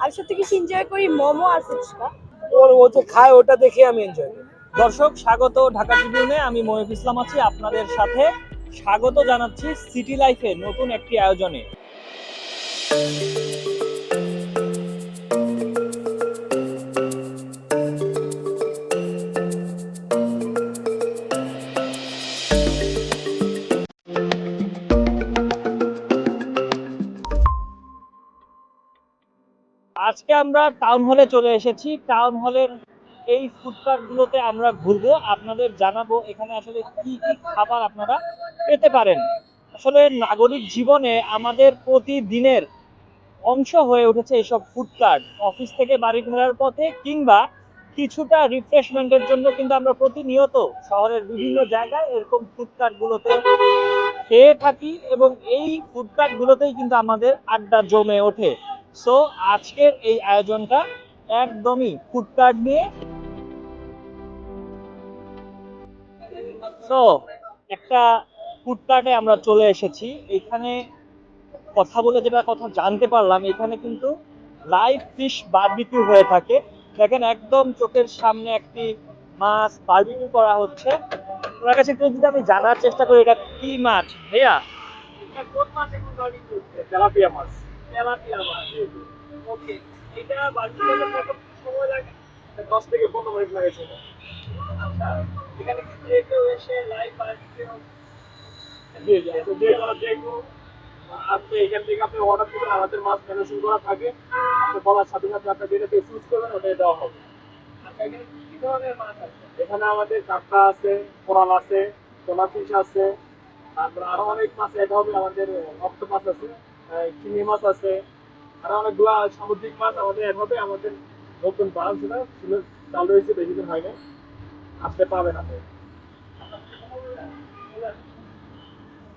আমি সব থেকে এনজয় করি? মোমো আর ফুচকা। ওর ও তো খায়, ওটা দেখে আমি এনজয় করি। দর্শক, স্বাগত ঢাকা ট্রিবিউনে। আমি মহিব ইসলাম আছি আপনাদের সাথে। স্বাগত জানাচ্ছি সিটি লাইফে নতুন একটি আয়োজনে। আজকে আমরা টাউন হলে চলে এসেছি। টাউন হলের এই ফুডকার্ট গুলোতে আমরা ঘুরবো। আপনাদের জানাব এখানে আসলে কি কি খাবার আপনারা পেতে পারেন। আসলে নাগরিক জীবনে আমাদের প্রতিদিনের অংশ হয়ে উঠেছে এইসব ফুডকার্ট অফিস থেকে বাড়ি ফেরার পথে কিংবা কিছুটা রিফ্রেশমেন্টের জন্য কিন্তু আমরা প্রতিনিয়ত শহরের বিভিন্ন জায়গায় এরকম ফুডকার্ট গুলোতে খেয়ে থাকি এবং এই ফুডকার্ট গুলোতেই কিন্তু আমাদের আড্ডা জমে ওঠে। সো আজকের এই আয়োজনটা একদমই ফুডকার্ট নিয়ে। সো একটা ফুডকার্টে আমরা চলে এসেছি। এখানে কথা বলে যেটা কথা জানতে পারলাম, এখানে কিন্তু লাইভ ফিশ বারবিকিউ হয়ে থাকে। দেখেন একদম চোখের সামনে একটি মাছ বারবিকিউ করা হচ্ছে। ওনার কাছে একটু যদি আমি জানার চেষ্টা করি, এটা কি মাছ ভাইয়া? কোন মাছ এখন মাছ। পনেরো মিনিট লাগেছে এখানে কি এসে কোনো কোনো আমাদের মাছ করা থাকে আপনি বলার সাথে সাথে আপনি যেটাতে চুজ করবেন ওটাই এখানে মাছ আছে আমাদের কাঁকড়া আছে কোরাল আছে ফিশ আছে তারপর আরও অনেক মাছ এটা হবে আমাদের অক্টোপাস আছে আহ, চিংড়ি মাছ আছে আরও অনেকগুলা সামুদ্রিক মাছ আমাদের এড হবে আমাদের নতুন ব্রাঞ্চ এটা ছিল চালু হয়েছে বেশি দিন হয় না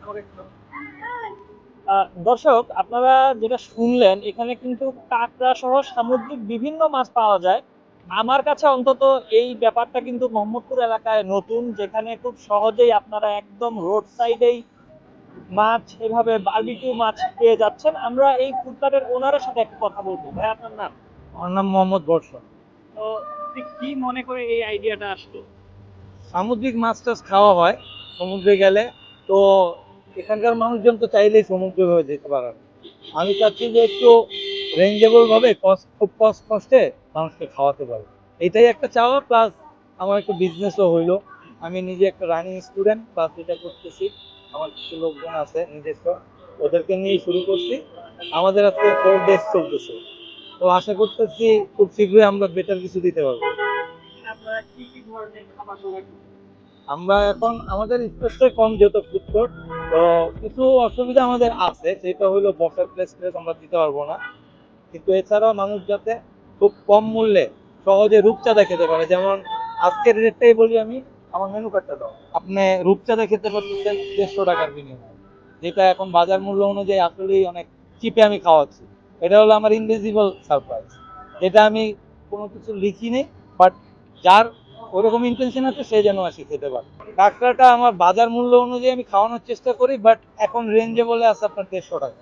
আমাকে একটু দাও। আহ, দর্শক আপনারা যেটা শুনলেন এখানে কিন্তু কাঁকড়া সহ সামুদ্রিক বিভিন্ন মাছ পাওয়া যায় আমার কাছে অন্তত এই ব্যাপারটা কিন্তু মোহাম্মদপুর এলাকায় নতুন যেখানে খুব সহজেই আপনারা একদম রোড সাইডেই মাছ এভাবে বারবিকিউ মাছ পেয়ে যাচ্ছেন। আমরা এই ফুডকার্টের ওনারের সাথে একটা কথা বলব। ভাই আপনার নাম? আমার নাম মোহাম্মদ বর্ষা তো কি মনে করে এই আইডিয়াটা আসলো? সামুদ্রিক মাছ টাছ খাওয়া হয় সমুদ্রে গেলে। তো এখানকার মানুষজন তো চাইলেই সমুদ্রে ভাবে যেতে পারে আমি চাচ্ছি যে একটু রেঞ্জেবল ভাবে কষ্ট খুব কষ্ট কষ্টে মানুষকে খাওয়াতে পারব এটাই একটা চাওয়া প্লাস আমার একটা বিজনেসও হইল। আমি নিজে একটা রানিং স্টুডেন্ট প্লাস এটা করতেছি। আমার কিছু লোকজন আছে নিজস্ব, ওদেরকে নিয়ে শুরু করছি। আমাদের আজকে ফোর ডেজ চলতেছে। তো আশা করতেছি খুব শীঘ্রই আমরা বেটার কিছু দিতে পারব। আমরা এখন, আমাদের স্পেসটাই কম যেহেতু ফুড তো কিছু অসুবিধা আমাদের আছে, সেটা হলো বসার প্লেস প্লেস আমরা দিতে পারব না। কিন্তু এছাড়াও মানুষ যাতে খুব কম মূল্যে সহজে রূপচাঁদা খেতে পারে। যেমন আজকের রেটটাই বলি আমি আমার মেনু কার্ডটা দাও। আপনি রূপচাঁদা খেতে পারতেছেন দেড়শো টাকার বিনিময়ে। যেটা এখন বাজার মূল্য অনুযায়ী আসলেই অনেক চিপে আমি খাওয়াচ্ছি। এটা হলো আমার ইনভিজিবল সারপ্রাইজ যেটা আমি কোনো কিছু লিখিনি বাট যার ওরকম ইন্টেনশন আছে, সে যেন আসি খেতে পারে। কাঁকড়াটা আমার বাজার মূল্য অনুযায়ী আমি খাওয়ানোর চেষ্টা করি বাট এখন রেঞ্জে বলে আছে আপনার দেড়শো টাকা।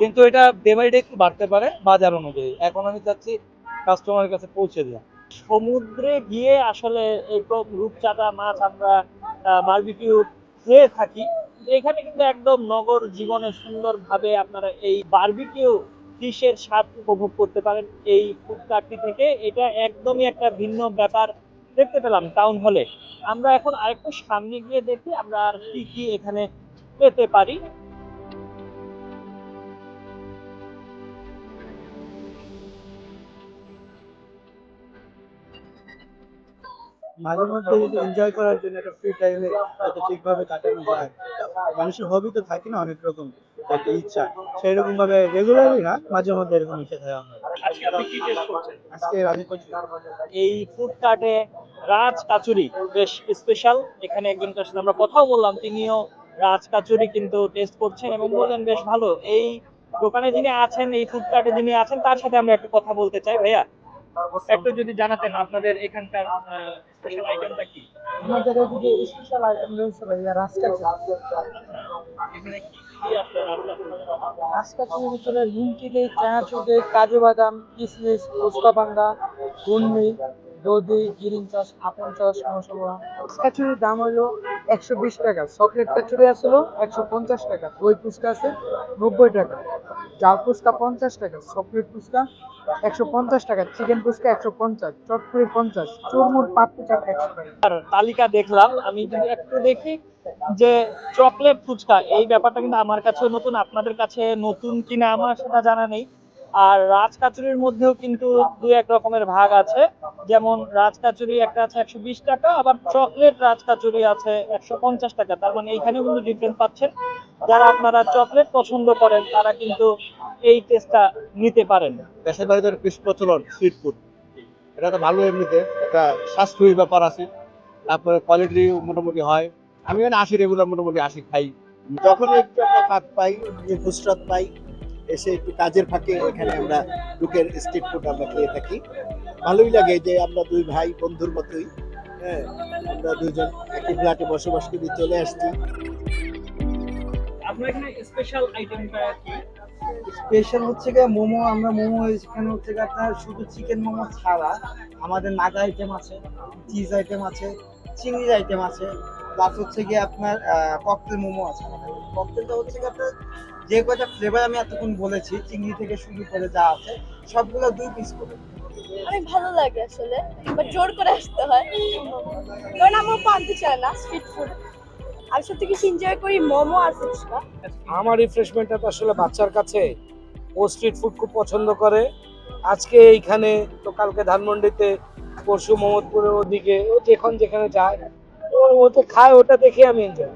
কিন্তু এটা ডে বাই ডে একটু বাড়তে পারে বাজার অনুযায়ী। এখন আমি চাচ্ছি কাস্টমারের কাছে পৌঁছে দেওয়া। সমুদ্রে গিয়ে আসলে এরকম রূপচাঁদা মাছ আমরা বারবিকিউ খেয়ে থাকি। এখানে কিন্তু একদম নগর জীবনে সুন্দরভাবে আপনারা এই বারবিকিউ ফিশের স্বাদ উপভোগ করতে পারেন এই ফুড কার্টটি থেকে। এটা একদমই একটা ভিন্ন ব্যাপার। দেখতে পেলাম টাউন হলে আমরা এখন আরেকটু সামনে গিয়ে দেখি আমরা কি কি এখানে পেতে পারি। মাঝে মধ্যে যদি এনজয় করার জন্য একটা ফ্রি টাইমে যাতে ঠিকভাবে কাটানো যায়। মানুষের হবি তো থাকে না অনেক রকম একটা ইচ্ছা। সেই রকম ভাবে রেগুলারই না মাঝে মধ্যে এরকম ইচ্ছা থাকে আমার। আজকে করছি এই ফুড কার্টে রাজ কাচুরি বেশ স্পেশাল এখানে একজনটার সাথে আমরা কথাও বললাম তিনিও রাজ কাচুরি কিন্তু টেস্ট করছেন এবং বললেন বেশ ভালো। এই দোকানে যিনি আছেন এই ফুড কার্টে যিনি আছেন তার সাথে আমরা একটা কথা বলতে চাই। ভাইয়া একটু যদি জানাতেন আপনাদের এখানকার স্পেশাল আইটেমটা কি? আমাদের এদিকে স্পেশাল আইটেম রয়েছে ভাইয়া কাজু বাদাম কিসমিস পোস্তা ভাঙ্গা গুন্ডি দধি গিরিন চাষ আপন চাষ মশলা। কাচুরির দাম হলো একশো বিশ টাকা চকলেট কাচুরি আসলো একশো পঞ্চাশ টাকা দই ফুচকা আছে নব্বই টাকা জাল ফুচকা পঞ্চাশ টাকা চকলেট ফুচকা একশো পঞ্চাশ টাকা চিকেন ফুচকা একশো পঞ্চাশ চটপুরি পঞ্চাশ চুরমুর পাপড়ি চাট একশো টাকা। তালিকা দেখলাম আমি যদি একটু দেখি যে চকলেট ফুচকা এই ব্যাপারটা কিন্তু আমার কাছে নতুন আপনাদের কাছে নতুন কিনা আমার সেটা জানা নেই। আর রাজকাচুরির মধ্যেও কিন্তু দু এক রকমের ভাগ আছে। যেমন রাজকাচুরি একটা আছে একশো বিশ টাকা, আবার চকলেট রাজকাচুরি আছে একশো পঞ্চাশ টাকা। তার মানে এইখানেও কিন্তু ডিফারেন্স পাচ্ছেন। যারা আপনারা চকলেট পছন্দ করেন, তারা কিন্তু এই টেস্টটা নিতে পারেন। দেশের বাড়িতে বেশি প্রচলন স্ট্রিট ফুড এটা তো ভালো এমনিতে, একটা স্বাস্থ্যই ব্যাপার আছে। তারপরে কোয়ালিটি মোটামুটি হয়। আমি এখানে আসি রেগুলার মোটামুটি আসি খাই। যখন একটু একটা পাই যে পাই এসে একটু কাজের ফাঁকে এখানে আমরা ঢুকের স্ট্রিট ফুড আমরা খেয়ে থাকি। ভালোই লাগে যে আমরা দুই ভাই বন্ধুর মতোই হ্যাঁ আমরা দুইজন একই ফ্ল্যাটে বসবাস করে চলে আসছি। আপনার এখানে স্পেশাল আইটেমটা কি? স্পেশাল হচ্ছে গিয়ে মোমো আমরা মোমো এখানে হচ্ছে গিয়ে আপনার শুধু চিকেন মোমো ছাড়া আমাদের নাগা আইটেম আছে চিজ আইটেম আছে চিংড়ির আইটেম আছে প্লাস হচ্ছে গিয়ে আপনার ককটেল মোমো আছে ককটেলটা হচ্ছে গিয়ে আপনার যে কয়টা ফ্লেভার আমি এতক্ষণ বলেছি চিংড়ি থেকে শুরু করে যা আছে সবগুলো দুই পিস করে। অনেক ভালো লাগে আসলে বাট জোর করে আসতে হয়। কারণ আমার পানতে চায় না স্ট্রিট ফুড আমি সব থেকে এনজয় করি মোমো আর ফুচকা। আমার রিফ্রেশমেন্টটা তো আসলে বাচ্চার কাছে। ও স্ট্রিট ফুড খুব পছন্দ করে। আজকে এইখানে তো কালকে ধানমন্ডিতে পরশু মোহাম্মদপুরের ওদিকে ও যেখান যেখানে যায় ওর মতো খায় ওটা দেখে আমি এনজয়